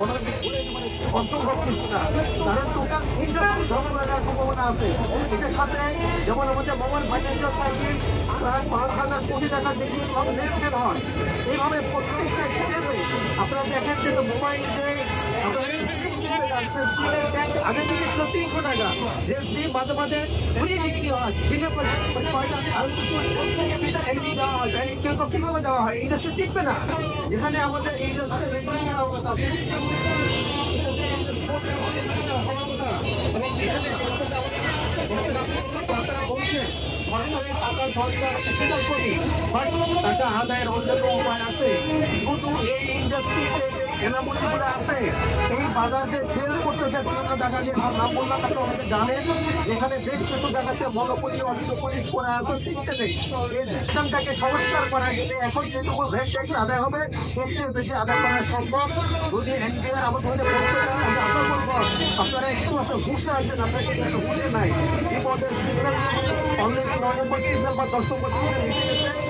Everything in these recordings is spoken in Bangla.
মানে কিছু কারণ টোটাল সম্ভাবনা আছে। এটার সাথে যেমন আমাদের মোবাইল ফাইন্যান্সিয়াল সার্ভিস প্রায় পাঁচ হাজার কোটি টাকা বেশি লেনদেন হয়, এইভাবে প্রত্যেকটা ক্ষেত্রে আপনারা দেখেন যে মোবাইল যে আগে তিনশো টাকা। রেসি মাঝে মাঝে ঘুরিয়ে বিক্রি হয়। পয়সা আর কিছু এমনি কেউ কীভাবে হয় ইন্ডাস্ট্রি টিকবে না আমাদের টাকা আদায়ের অন্যতম উপায় আছে কিন্তু এই এনামুলিগুলো আছে। এই বাজারে ফেল করতেছে বিভিন্ন জায়গায় আর নাম বললাম আপনি অনেকে জানেন এখানে বেশ কিছু জায়গাতে মনোপলি অলিগোপলি করে আছে সিস্টেমে এই সিস্টেমটাকে সংস্কার করা গেলে এখন যেটুকু ভ্যাকসিন আদায় হবে চেয়ে বেশি আদায় করা সম্ভব। যদি এনবিআর আমাদের মধ্যে বলতে চান আমি আশা করব আপনারা একটু আপনার ঘুষে আসেন আপনাকে একটু ঘুষে নাই। বিপদের সিগন্যাল অলরেডি নয় নম্বর সিগন্যাল বা দশ নম্বর সিগন্যাল লিখে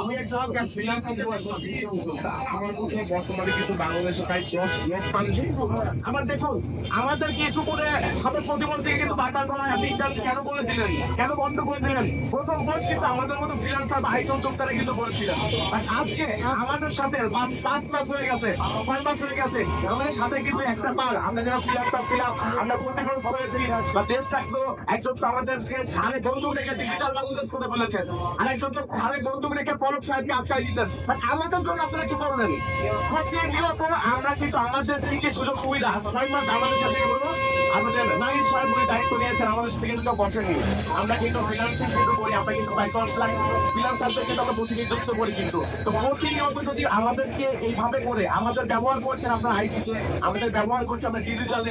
আমি একটা শ্রীলঙ্কা আমার মধ্যে বর্তমানে কিন্তু বাংলাদেশে প্রায় দশ লক্ষ মানুষ আবার দেখুন আমাদের কিছু করে সাথে প্রতিমন্ত্রী কিন্তু বারবার করা আপনি ইন্টারভিউ কেন বলে দিলেন? কেন বন্ধ করে দিলেন? প্রথম বয়স কিন্তু আমাদের মতো ফ্রিলান্সার ভাই চৌদ্দরা কিন্তু বলছিলেন আজকে আমাদের সাথে পাঁচ পাঁচ মাস হয়ে গেছে ছয় মাস হয়ে গেছে। আমাদের সাথে কিন্তু একটা বার আমরা যারা ফ্রিলান্সার ছিলাম আমরা প্রতিফলন করেছি বা দেশ থাকতো একজন তো আমাদেরকে সাড়ে বন্ধু রেখে ডিজিটাল বাংলাদেশ করে বলেছেন। আর একজন তো সাড়ে বন্ধু রেখে পলক সাহেবকে আটকাই আমাদের জন্য কি আমাদের আমরা কিন্তু আমাদের সুযোগ সুবিধা আমাদের সাথে হলো আমাদের সাহেব বলে দায়িত্ব নিয়েছেন আমাদের কিন্তু তো যদি আমাদেরকে এইভাবে করে, আমাদের ব্যবহার করছেন আপনার আইটিকে আমাদের ব্যবহার করছে আমরা ডিজিটাল